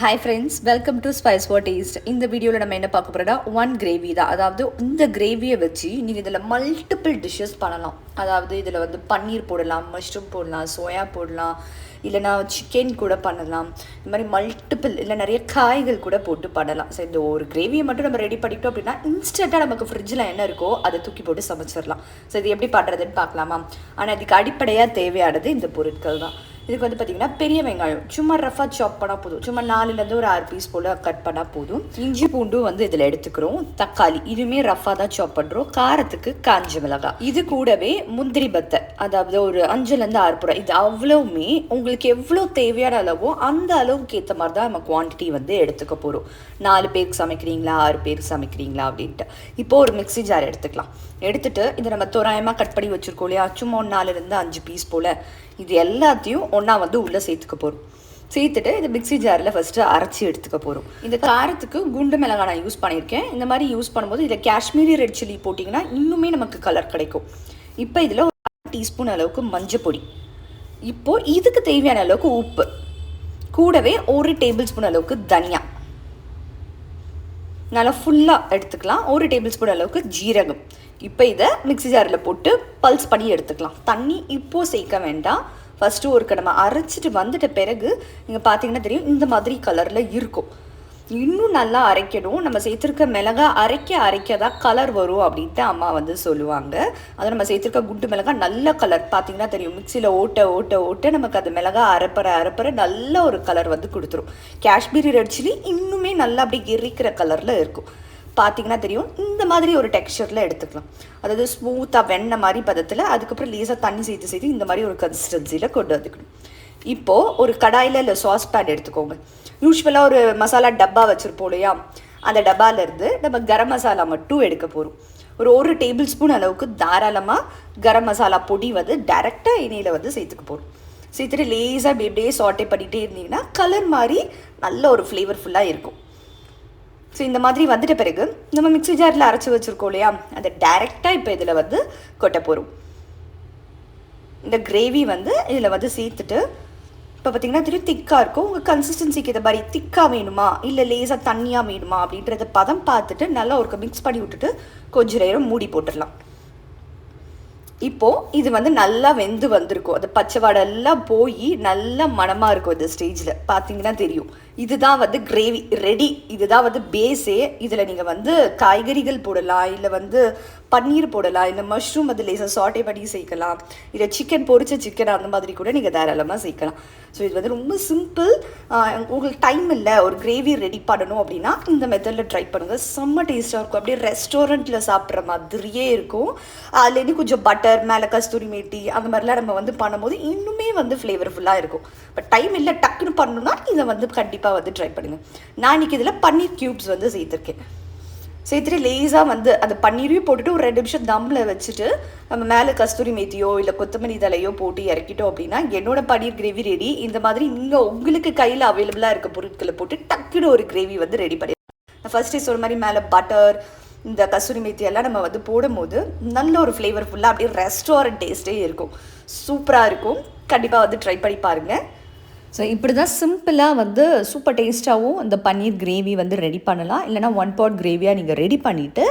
Hi friends welcome to Spice What Taste இந்த வீடியோவில் நம்ம என்ன பார்க்க போகிறோம்னா ஒன் கிரேவி தான். அதாவது இந்த கிரேவியை வச்சு நீங்கள் இதில் மல்டிபிள் டிஷ்ஷஸ் பண்ணலாம். அதாவது இதில் வந்து பன்னீர் போடலாம் மஷ்ரூம் போடலாம் சோயா போடலாம் இல்லைனா சிக்கன் கூட பண்ணலாம். இந்த மாதிரி மல்டிபிள் இல்லை நிறைய காய்கள் கூட போட்டு பண்ணலாம். ஸோ இந்த ஒரு கிரேவியை மட்டும் நம்ம ரெடி பண்ணிட்டோம் அப்படின்னா இன்ஸ்டண்ட்டாக நமக்கு ஃப்ரிட்ஜில் என்ன இருக்கோ அதை தூக்கி போட்டு சமைச்சிடலாம். ஸோ இது எப்படி பண்ணுறதுன்னு பார்க்கலாமா? ஆனால் இதுக்கு அடிப்படையாக தேவையானது இந்த பொருட்கள் தான். இதுக்கு வந்து பார்த்தீங்கன்னா பெரிய வெங்காயம். சும்மா ரஃபாக சாப் பண்ணால் போதும். சும்மா நாலுலேருந்து ஒரு ஆறு பீஸ் போல் கட் பண்ணால் போதும். இஞ்சி பூண்டும் வந்து இதில் எடுத்துக்கிறோம். தக்காளி இதுவுமே ரஃபாக தான் சாப் பண்ணுறோம் காரத்துக்கு காஞ்ச மிளகாய் இது கூடவே முந்திரி பத்தை அதாவது ஒரு அஞ்சுலேருந்து ஆறு புறம் இது அவ்வளவுமே உங்களுக்கு எவ்வளோ தேவையான அளவோ அந்த அளவுக்கு ஏற்ற மாதிரி தான் நம்ம குவான்டிட்டி வந்து எடுத்துக்க போகிறோம் நாலு பேருக்கு சமைக்கிறீங்களா ஆறு பேருக்கு சமைக்கிறீங்களா அப்படின்ட்டு. இப்போ ஒரு மிக்ஸி ஜார் எடுத்துக்கலாம். எடுத்துட்டு இதை நம்ம தோராயமாக கட் பண்ணி வச்சுருக்கோம் இல்லையா? சும்மா ஒன்று நாலுலேருந்து அஞ்சு பீஸ் போல். இது எல்லாத்தையும் ஒன்றா வந்து உள்ளே சேர்த்துக்க போகிறோம் சேர்த்துட்டு இந்த மிக்ஸி ஜாரில் ஃபஸ்ட்டு அரைச்சி எடுத்துக்க போகிறோம் இந்த காரத்துக்கு குண்டு மிளகாய் நான் யூஸ் பண்ணியிருக்கேன். இந்த மாதிரி யூஸ் பண்ணும்போது இதில் காஷ்மீரி ரெட் சில்லி போட்டிங்கன்னா இன்னுமே நமக்கு கலர் கிடைக்கும். இப்போ இதில் ஒரு டீஸ்பூன் அளவுக்கு மஞ்சள் பொடி. இப்போது இதுக்கு தேவையான அளவுக்கு உப்பு. கூடவே ஒரு டேபிள் ஸ்பூன் அளவுக்கு தனியா. நல்லா ஃபுல்லாக எடுத்துக்கலாம். ஒரு டேபிள் ஸ்பூன் அளவுக்கு ஜீரகம். இப்போ இதை மிக்ஸி ஜாரில் போட்டு பல்ஸ் பண்ணி எடுத்துக்கலாம். தண்ணி இப்போது சேர்க்க வேண்டாம். ஃபஸ்ட்டு ஒரு நம்ம அரைச்சிட்டு வந்துட்ட பிறகு நீங்கள் பார்த்தீங்கன்னா தெரியும் இந்த மாதிரி கலரில் இருக்கும். இன்னும் நல்லா அரைக்கணும். நம்ம சேர்த்துருக்க மிளகா அரைக்க அரைக்க தான் கலர் வரும் அப்படின்ட்டு அம்மா வந்து சொல்லுவாங்க. அதை நம்ம சேர்த்துருக்க குண்டு மிளகா நல்ல கலர் பார்த்தீங்கன்னா தெரியும் மிக்சியில் ஓட்ட ஓட்ட ஓட்ட நமக்கு அந்த மிளகா அரைப்பற அரைப்பற நல்ல ஒரு கலர் வந்து கொடுத்துரும். காஷ்மீரி ரெட் சில்லி இன்னுமே நல்லா அப்படி எரிக்கிற கலரில் இருக்கும். பார்த்தீங்கன்னா தெரியும். இந்த மாதிரி ஒரு டெக்ஸ்சரில் எடுத்துக்கலாம். அதாவது ஸ்மூத்தாக வெண்ணெய் மாதிரி பதத்தில் அதுக்கப்புறம் லேசாக தண்ணி சேர்த்து சேர்த்து இந்த மாதிரி ஒரு கன்சிஸ்டன்சியில் கொண்டு வந்துக்கணும். இப்போது ஒரு கடாயில் இல்லை சாஸ் பேன் எடுத்துக்கோங்க. யூஸ்வலாக ஒரு மசாலா டப்பா வச்சுருப்போம் இல்லையா? அந்த டப்பாலேருந்து நம்ம கரம் மசாலா மட்டும் எடுக்க போகிறோம் ஒரு ஒரு டேபிள் ஸ்பூன் அளவுக்கு தாராளமாக கரம் மசாலா பொடி வந்து டேரெக்டாக எண்ணெயில் வந்து சேர்த்துக்க போகிறோம் சேர்த்துட்டு லேசாக இப்படி இப்படியே சாட்டே பண்ணிகிட்டே இருந்தீங்கன்னா கலர் மாதிரி நல்ல ஒரு ஃப்ளேவர்ஃபுல்லாக இருக்கும். ஸோ இந்த மாதிரி வந்துட்ட பிறகு நம்ம மிக்ஸி ஜாரில் அரைச்சி வச்சுருக்கோம் இல்லையா? அதை டைரெக்டாக இப்போ இதில் வந்து கொட்ட போகிறோம் இந்த கிரேவி வந்து இதில் வந்து சேர்த்துட்டு இப்போ பார்த்தீங்கன்னா தெரியும் திக்காக இருக்கும். உங்கள் கன்சிஸ்டன்சிக்கு இதை மாதிரி திக்காக வேணுமா? இல்லை லேசாக தண்ணியாக வேணுமா? அப்படின்றத பதம் பார்த்துட்டு நல்லா ஒரு மிக்ஸ் பண்ணி விட்டுட்டு கொஞ்சம் நேரம் மூடி போட்டுடலாம். இப்போது இது வந்து நல்லா வெந்து வந்திருக்கும். அது பச்சை வாடெல்லாம் போய் நல்லா மனமாக இருக்கும் இந்த ஸ்டேஜில் பார்த்தீங்கன்னா தெரியும். இதுதான் வந்து கிரேவி ரெடி இதுதான் வந்து பேஸே இதில் நீங்கள் வந்து காய்கறிகள் போடலாம் இல்லை வந்து பன்னீர் போடலாம் இல்லை மஷ்ரூம் அது லேசாக சாட்டே பண்ணி சேர்க்கலாம். இல்லை சிக்கன் பொரிச்ச சிக்கன் அந்த மாதிரி கூட நீங்கள் தாராளமாக சேர்க்கலாம். ஸோ இது வந்து ரொம்ப சிம்பிள் உங்களுக்கு டைம் இல்லை ஒரு கிரேவி ரெடி பண்ணணும் அப்படின்னா இந்த மெத்தடில் ட்ரை பண்ணுங்கள் செம்ம டேஸ்ட்டாக இருக்கும். அப்படியே ரெஸ்டாரண்ட்டில் சாப்பிட்ற மாதிரியே இருக்கும். அதுலேருந்து கொஞ்சம் பட்டர் மேலே கஸ்தூரி மேட்டி அந்த மாதிரிலாம் நம்ம வந்து பண்ணும்போது இன்னுமே வந்து ஃப்ளேவர்ஃபுல்லாக இருக்கும். பட் டைம் இல்லை டக்குன்னு பண்ணணும்னா இதை வந்து கண்டிப்பாக வந்து ட்ரை பண்ணுங்கள் நான் இன்றைக்கி இதில் பன்னீர் க்யூப்ஸ் வந்து சேர்த்துருக்கேன். சேர்த்துட்டு லேஸாக வந்து அந்த பன்னீரையும் போட்டுட்டு ஒரு ரெண்டு நிமிஷம் தம்மில் வச்சுட்டு நம்ம மேலே கஸ்தூரி மேத்தியோ இல்லை கொத்தமல்லி தலையோ போட்டு இறக்கிட்டோம் அப்படின்னா என்னோட பன்னீர் கிரேவி ரெடி இந்த மாதிரி நீங்கள் உங்களுக்கு கையில் அவைலபிளாக இருக்க பொருட்களை போட்டு டக்குன்னு ஒரு கிரேவி வந்து ரெடி பண்ணி நான் ஃபர்ஸ்டே சொல்கிற மாதிரி மேலே பட்டர் இந்த கஸ்தூரி மேத்தி எல்லாம் நம்ம வந்து போடும்போது நல்ல ஒரு ஃப்ளேவர்ஃபுல்லாக அப்படியே ரெஸ்டாரண்ட் டேஸ்ட்டே இருக்கும். சூப்பராக இருக்கும். கண்டிப்பாக வந்து ட்ரை பண்ணி பாருங்கள் ஸோ இப்படி தான் சிம்பிளாக வந்து சூப்பர் டேஸ்ட்டாகவும் இந்த பன்னீர் கிரேவி வந்து ரெடி பண்ணலாம். இல்லைனா ஒன் பாட் கிரேவியாக நீங்கள் ரெடி பண்ணிவிட்டு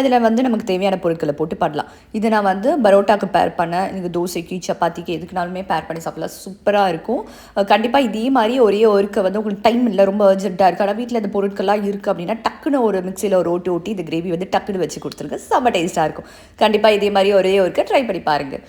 இதில் வந்து நமக்கு தேவையான பொருட்களை போட்டு பண்ணலாம். இதை நான் வந்து பரோட்டாக்கு பேர் பண்ணேன் நீங்கள் தோசைக்கு சப்பாத்திக்கு எதுக்குனாலுமே பேர் பண்ணி சாப்பிடலாம். சூப்பராக இருக்கும். கண்டிப்பாக இதே மாதிரி ஒரே ஒருக்க வந்து உங்களுக்கு டைம் இல்லை ரொம்ப அர்ஜென்ட்டாக இருக்குது ஆனால் வீட்டில் இந்த பொருட்கள்லாம் இருக்குது அப்படின்னா டக்குன்னு ஒரு மிக்சியில் ஒரு ஓட்டி ஓட்டி இந்த கிரேவி வந்து டக்குன்னு வச்சு கொடுத்துருங்க. செம்ம டேஸ்ட்டாக இருக்கும். கண்டிப்பாக இதே மாதிரி ஒரே ஒருக்க ட்ரை பண்ணி பாருங்கள்